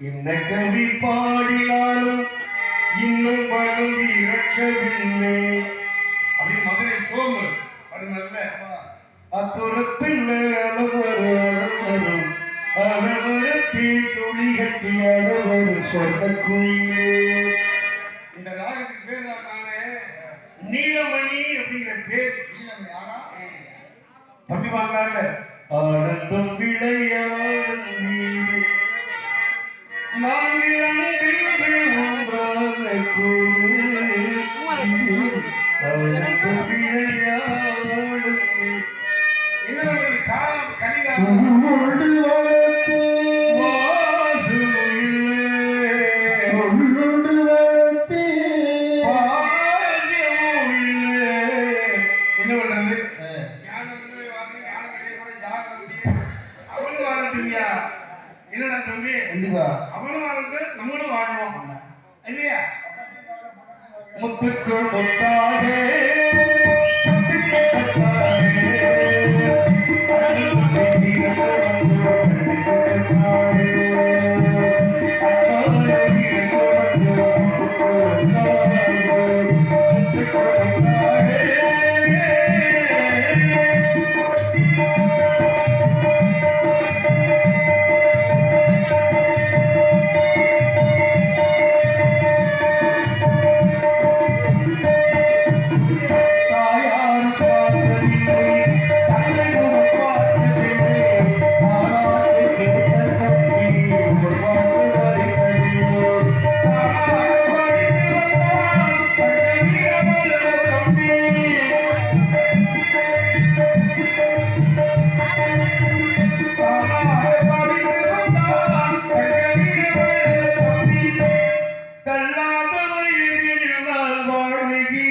இந்த கவி பாடினாலும் இன்னும் வரும் இறக்கவில்லை அப்படின்னு மதுரை சோமு அது நல்ல அத்துரப்பில் அலவரும் அலவரத்தில் துளி கட்டி அலவரும் சொர்க்க குயிலே இந்த ராகத்துக்கு பேர் தான் நீலமணி அப்படிங்கிற பேர். தம்பி ஆனந்தம் விளையாடும் அவனும் வாழ்ந்து நம்மளும் வாழ்வோம் இல்லையா? முத்துக்கள் முத்தாக முத்துக்கள் முத்தாக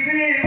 Amen.